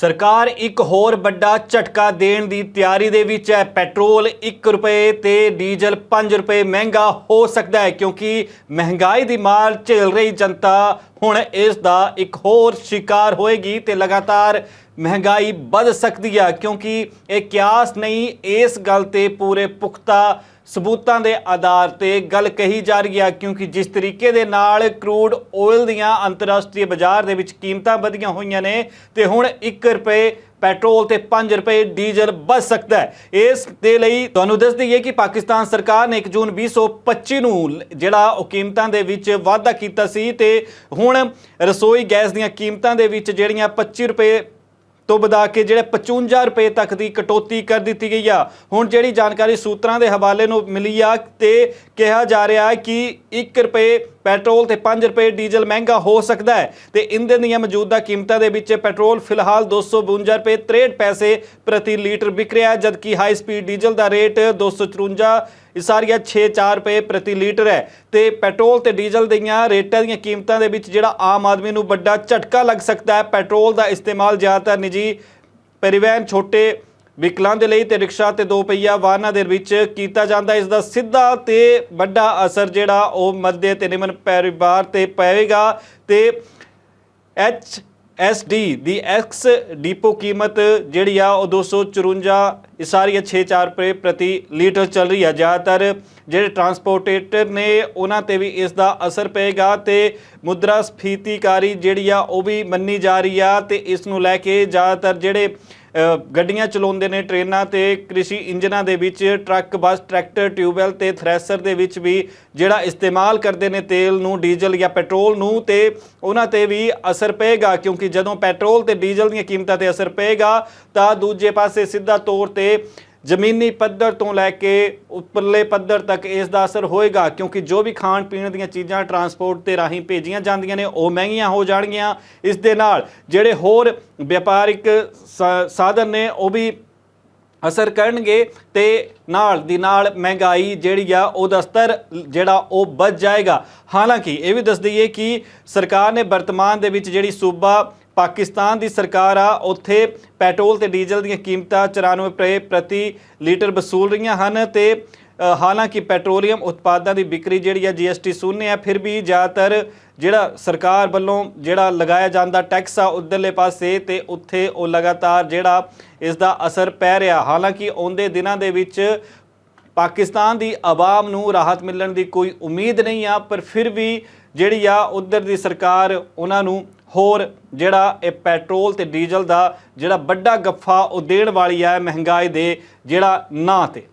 ਸਰਕਾਰ ਇੱਕ ਹੋਰ ਵੱਡਾ ਝਟਕਾ ਦੇਣ ਦੀ ਤਿਆਰੀ ਦੇ ਵਿੱਚ ਹੈ। ਪੈਟਰੋਲ 1 ਰੁਪਏ ਤੇ ਡੀਜ਼ਲ 5 ਰੁਪਏ। ਮਹਿੰਗਾ ਹੋ ਸਕਦਾ ਹੈ ਕਿਉਂਕਿ ਮਹਿੰਗਾਈ ਦੀ ਮਾਰ ਝੇਲ ਰਹੀ ਜਨਤਾ ਹੁਣ ਇਸ ਦਾ ਇੱਕ ਹੋਰ ਸ਼ਿਕਾਰ ਹੋਏਗੀ ਤੇ ਲਗਾਤਾਰ ਮਹਿੰਗਾਈ ਵੱਧ ਸਕਦੀ ਆ, ਕਿਉਂਕਿ ਇਹ ਕਿਆਸ ਨਹੀਂ, ਇਸ ਗੱਲ ਤੇ ਪੂਰੇ ਪੁਖਤਾ ਸਬੂਤਾਂ ਦੇ ਆਧਾਰ ਤੇ ਗੱਲ ਕਹੀ ਜਾ ਰਹੀ ਆ, ਕਿਉਂਕਿ ਜਿਸ ਤਰੀਕੇ ਦੇ ਨਾਲ ਕਰੂਡ ਆਇਲ ਦੀਆਂ ਅੰਤਰਰਾਸ਼ਟਰੀ ਬਾਜ਼ਾਰ ਦੇ ਵਿੱਚ ਕੀਮਤਾਂ ਵਧੀਆਂ ਹੋਈਆਂ ਨੇ, ਤੇ ਹੁਣ 1 ਰੁਪਏ ਪੈਟਰੋਲ ਤੇ 5 ਰੁਪਏ ਡੀਜ਼ਲ ਬਚ ਸਕਦਾ ਹੈ। ਇਸ ਦੇ ਲਈ ਤੁਹਾਨੂੰ ਦੱਸ ਦਈਏ ਕਿ ਪਾਕਿਸਤਾਨ ਸਰਕਾਰ ਨੇ 1 ਜੂਨ 2025 ਨੂੰ ਜਿਹੜਾ ਉਹ ਕੀਮਤਾਂ ਦੇ ਵਿੱਚ ਵਾਧਾ ਕੀਤਾ ਸੀ ਤੇ ਹੁਣ ਰਸੋਈ ਗੈਸ ਦੀਆਂ ਕੀਮਤਾਂ ਦੇ ਵਿੱਚ ਜਿਹੜੀਆਂ 25 ਰੁਪਏ ਤੋਂ ਵਧਾ ਕੇ ਜਿਹੜੇ 55 ਰੁਪਏ ਤੱਕ ਦੀ ਕਟੌਤੀ ਕਰ ਦਿੱਤੀ ਗਈ ਆ। ਹੁਣ ਜਿਹੜੀ ਜਾਣਕਾਰੀ ਸੂਤਰਾਂ ਦੇ ਹਵਾਲੇ ਨੂੰ ਮਿਲੀ ਆ ਤੇ ਕਿਹਾ ਜਾ ਰਿਹਾ ਹੈ ਕਿ 1 ਰੁਪਏ ਪੈਟਰੋਲ ਤੇ 5 ਰੁਪਏ ਡੀਜ਼ਲ ਮਹਿੰਗਾ ਹੋ ਸਕਦਾ ਹੈ ਤੇ ਇੰਦੇ ਦੀਆਂ ਮੌਜੂਦਾ ਕੀਮਤਾਂ ਦੇ ਵਿੱਚ ਪੈਟਰੋਲ ਫਿਲਹਾਲ 252 ਰੁਪਏ 63 ਪੈਸੇ ਪ੍ਰਤੀ ਲੀਟਰ ਵਿਕ ਰਿਹਾ ਹੈ, ਜਦਕਿ ਹਾਈ ਸਪੀਡ ਡੀਜ਼ਲ ਦਾ ਰੇਟ 254 ਇਸਾਰੀਆ 6-4 ਰੁਪਏ ਪ੍ਰਤੀ ਲੀਟਰ ਹੈ। ਤੇ ਪੈਟਰੋਲ ਤੇ ਡੀਜ਼ਲ ਦੀਆਂ ਰੇਟਾਂ ਦੀਆਂ ਕੀਮਤਾਂ ਦੇ ਵਿੱਚ ਜਿਹੜਾ ਆਮ ਆਦਮੀ ਨੂੰ ਵੱਡਾ ਝਟਕਾ ਲੱਗ ਸਕਦਾ ਹੈ, ਪੈਟਰੋਲ ਦਾ ਇਸਤੇਮਾਲ ਜ਼ਿਆਦਾਤਰ ਨਿੱਜੀ ਪਰਿਵਹਨ ਛੋਟੇ ਵਿਕਲਾਂ ਦੇ ਲਈ ਤੇ ਰਿਕਸ਼ਾ ਤੇ ਦੋ ਪਹੀਆ ਵਾਹਨਾਂ ਦੇ ਵਿੱਚ ਕੀਤਾ ਜਾਂਦਾ ਇਸ ਦਾ ਸਿੱਧਾ ਤੇ ਵੱਡਾ ਅਸਰ ਜਿਹੜਾ ਉਹ ਮੱਧੇ ਤੇ ਨਿਮਨ ਪਰਿਵਾਰ ਤੇ ਪਵੇਗਾ ਤੇ ਐਚ ਐਸ ਡੀ ਦੀ ਐਕਸ ਡੀਪੋ ਕੀਮਤ ਜਿਹੜੀ ਆ ਉਹ 254 ਇਸਾਰੀਆ 64 ਰੁਪਏ ਪ੍ਰਤੀ ਲੀਟਰ ਚੱਲ ਰਹੀ ਆ। ਜ਼ਿਆਦਾਤਰ ਜਿਹੜੇ ਟਰਾਂਸਪੋਰਟੇਟਰ ਨੇ ਉਹਨਾਂ ਤੇ ਵੀ ਇਸ ਦਾ ਅਸਰ ਪਏਗਾ ਤੇ ਮੁਦਰਾ ਸਫੀਤੀਕਾਰੀ ਜਿਹੜੀ ਆ ਉਹ ਵੀ ਮੰਨੀ ਜਾ ਰਹੀ ਆ ਤੇ ਇਸ ਨੂੰ ਲੈ ਕੇ ਜ਼ਿਆਦਾਤਰ ਜਿਹੜੇ ਗੱਡੀਆਂ ਚਲਾਉਂਦੇ ਨੇ ਟ੍ਰੇਨਾਂ ਤੇ ਕ੍ਰਿਸ਼ੀ ਇੰਜਨਾਂ ਦੇ ਵਿੱਚ, ਟਰੱਕ, ਬੱਸ, ਟਰੈਕਟਰ, ਟਿਊਬਵੈਲ ਤੇ ਥ੍ਰੈਸ਼ਰ ਦੇ ਵਿੱਚ ਵੀ ਜਿਹੜਾ ਇਸਤੇਮਾਲ ਕਰਦੇ ਨੇ ਤੇਲ ਨੂੰ, ਡੀਜ਼ਲ ਜਾਂ ਪੈਟਰੋਲ ਨੂੰ ਤੇ ਉਹਨਾਂ ਤੇ ਵੀ ਅਸਰ ਪਏਗਾ ਕਿਉਂਕਿ ਜਦੋਂ ਪੈਟਰੋਲ ਤੇ ਡੀਜ਼ਲ ਦੀਆਂ ਕੀਮਤਾਂ ਤੇ ਅਸਰ ਪਏਗਾ ਤਾਂ ਦੂਜੇ ਪਾਸੇ ਸਿੱਧਾ ਤੌਰ ਤੇ ਜ਼ਮੀਨੀ ਪੱਧਰ ਤੋਂ ਲੈ ਕੇ ਉੱਪਰਲੇ ਪੱਧਰ ਤੱਕ ਇਸ ਦਾ ਅਸਰ ਹੋਏਗਾ, ਕਿਉਂਕਿ ਜੋ ਵੀ ਖਾਣ ਪੀਣ ਦੀਆਂ ਚੀਜ਼ਾਂ ਟਰਾਂਸਪੋਰਟ ਤੇ ਰਾਹੀਂ ਭੇਜੀਆਂ ਜਾਂਦੀਆਂ ਨੇ, ਉਹ ਮਹਿੰਗੀਆਂ ਹੋ ਜਾਣਗੀਆਂ। ਇਸ ਦੇ ਨਾਲ ਜਿਹੜੇ ਹੋਰ ਵਪਾਰਿਕ ਸਾਧਨ ਨੇ, ਉਹ ਵੀ ਅਸਰ ਕਰਨਗੇ ਤੇ ਨਾਲ ਦੀ ਨਾਲ ਮਹਿੰਗਾਈ ਜਿਹੜੀ ਆ, ਉਹਦਾ ਸਤਰ ਜਿਹੜਾ, ਉਹ ਵੱਧ ਜਾਏਗਾ। ਹਾਲਾਂਕਿ ਇਹ ਵੀ ਦੱਸ ਦਈਏ ਕਿ ਸਰਕਾਰ ਨੇ ਵਰਤਮਾਨ ਦੇ ਵਿੱਚ ਜਿਹੜੀ ਸੂਬਾ ਪਾਕਿਸਤਾਨ ਦੀ ਸਰਕਾਰ ਆ, ਉੱਥੇ ਪੈਟਰੋਲ ਤੇ ਡੀਜ਼ਲ ਦੀਆਂ ਕੀਮਤਾਂ 94 ਰੁਪਏ ਪ੍ਰਤੀ ਲੀਟਰ ਵਸੂਲ ਰਹੀਆਂ ਹਨ ਤੇ ਹਾਲਾਂਕਿ ਪੈਟਰੋਲੀਅਮ ਉਤਪਾਦਾਂ ਦੀ ਵਿਕਰੀ ਜਿਹੜੀ ਆ ਜੀਐਸਟੀ ਸ਼ੂਨਿਆ ਆ, ਫਿਰ ਵੀ ਜ਼ਿਆਦਾਤਰ ਜਿਹੜਾ ਸਰਕਾਰ ਵੱਲੋਂ ਜਿਹੜਾ ਲਗਾਇਆ ਜਾਂਦਾ ਟੈਕਸ ਆ, ਉਧਰਲੇ ਪਾਸੇ ਤੇ ਉੱਥੇ ਉਹ ਲਗਾਤਾਰ ਜਿਹੜਾ ਇਸ ਦਾ ਅਸਰ ਪੈ ਰਿਹਾ। ਹਾਲਾਂਕਿ ਆਉਂਦੇ ਦਿਨਾਂ ਦੇ ਵਿੱਚ ਪਾਕਿਸਤਾਨ ਦੀ ਆਵਾਮ ਨੂੰ ਰਾਹਤ ਮਿਲਣ ਦੀ ਕੋਈ ਉਮੀਦ ਨਹੀਂ ਆ, ਪਰ ਫਿਰ ਵੀ ਜਿਹੜੀ ਆ, ਉਧਰ ਦੀ ਸਰਕਾਰ ਉਹਨਾਂ ਨੂੰ ਹੋਰ ਜਿਹੜਾ ਇਹ ਪੈਟਰੋਲ ਤੇ ਡੀਜ਼ਲ ਦਾ ਜਿਹੜਾ ਵੱਡਾ ਗੱਫਾ ਉਹ ਦੇਣ ਵਾਲੀ ਹੈ ਮਹਿੰਗਾਈ ਦੇ ਜਿਹੜਾ ਨਾਂ ਤੇ।